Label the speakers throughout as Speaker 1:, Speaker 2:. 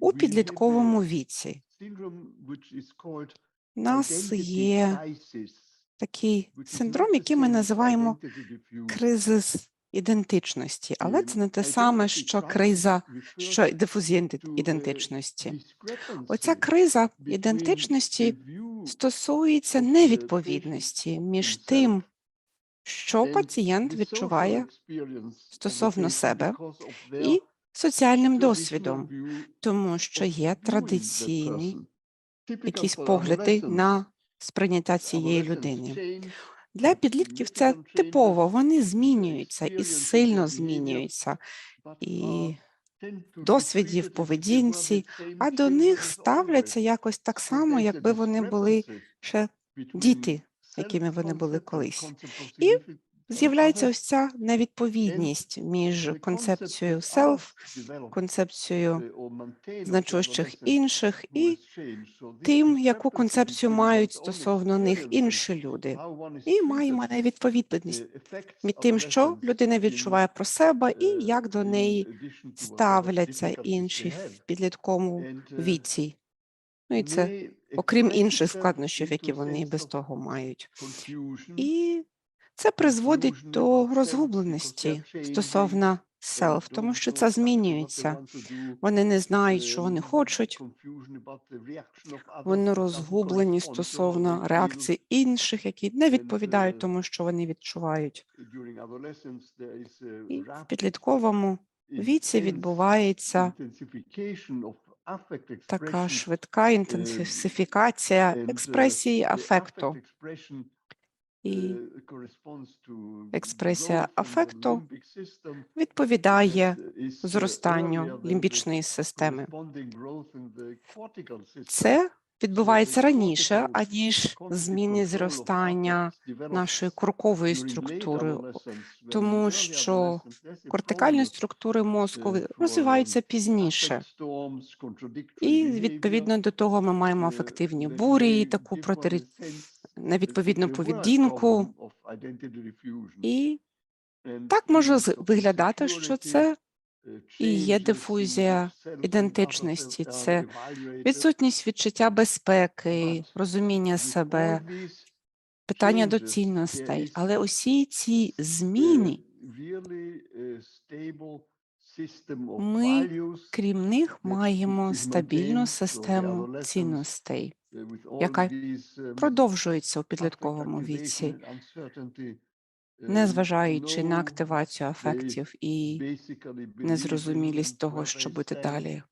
Speaker 1: у підлітковому віці. У нас є такий синдром, який ми називаємо кризис ідентичності, але це не те саме, що криза, що дифузія ідентичності. Оця криза ідентичності стосується невідповідності між тим, що пацієнт відчуває стосовно себе і соціальним досвідом, тому що є традиційні якісь погляди на сприйняття цієї людини. Для підлітків це типово, вони змінюються і сильно змінюються, і досвіді в поведінці, а до них ставляться якось так само, якби вони були ще діти, якими вони були колись. І З'являється ось ця невідповідність між концепцією self, концепцією значущих інших і тим, яку концепцію мають стосовно них інші люди. І маємо невідповідність між тим, що людина відчуває про себе і як до неї ставляться інші в підлітковому віці. Ну і це окрім інших складнощів, які вони без того мають. І це призводить до розгубленості стосовно self, тому що це змінюється. Вони не знають, що вони хочуть. Вони розгублені стосовно реакції інших, які не відповідають тому, що вони відчувають. І в підлітковому віці відбувається така швидка інтенсифікація експресії афекту. І експресія афекту відповідає зростанню лімбічної системи. Це відбувається раніше, аніж зміни зростання нашої куркової структури, тому що кортикальні структури мозку розвиваються пізніше. І відповідно до того ми маємо афективні бурі, і таку протирі... невідповідну поведінку. І так може виглядати, що це і є дифузія ідентичності, це відсутність відчуття безпеки, розуміння себе, питання до цінностей. Але усі ці зміни, ми, крім них, маємо стабільну систему цінностей, яка продовжується у підлітковому віці, незважаючи на активацію афектів і незрозумілість того, що буде далі.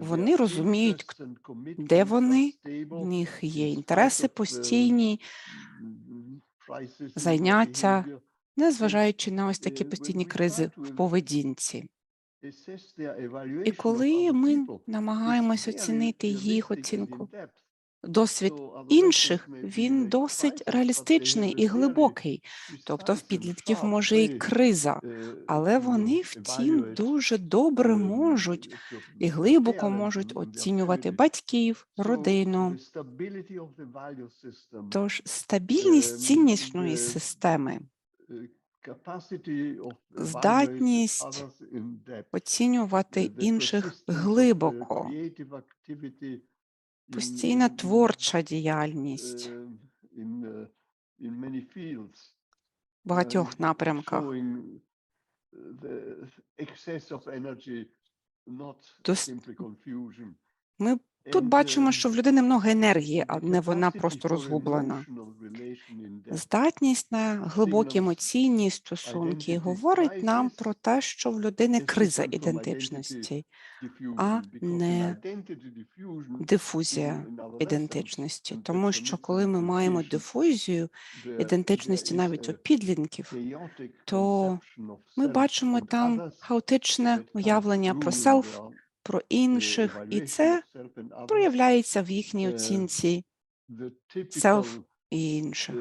Speaker 1: Вони розуміють, де вони, в них є інтереси постійні, заняття, незважаючи на ось такі постійні кризи в поведінці. І коли ми намагаємось оцінити їх оцінку, досвід інших, він досить реалістичний і глибокий. Тобто в підлітків може і криза, але вони, втім, дуже добре можуть і глибоко можуть оцінювати батьків, родину. Тож стабільність ціннісної системи, здатність оцінювати інших глибоко, постійна творча діяльність в багатьох напрямках. Дос- Ми тут бачимо, що в людини много енергії, а не вона просто розгублена. Здатність на глибокі емоційні стосунки говорить нам про те, що в людини криза ідентичності, а не дифузія ідентичності. Тому що коли ми маємо дифузію ідентичності навіть у підлітків, то ми бачимо там хаотичне уявлення про селф, про інших, і це проявляється в їхній оцінці self і інших.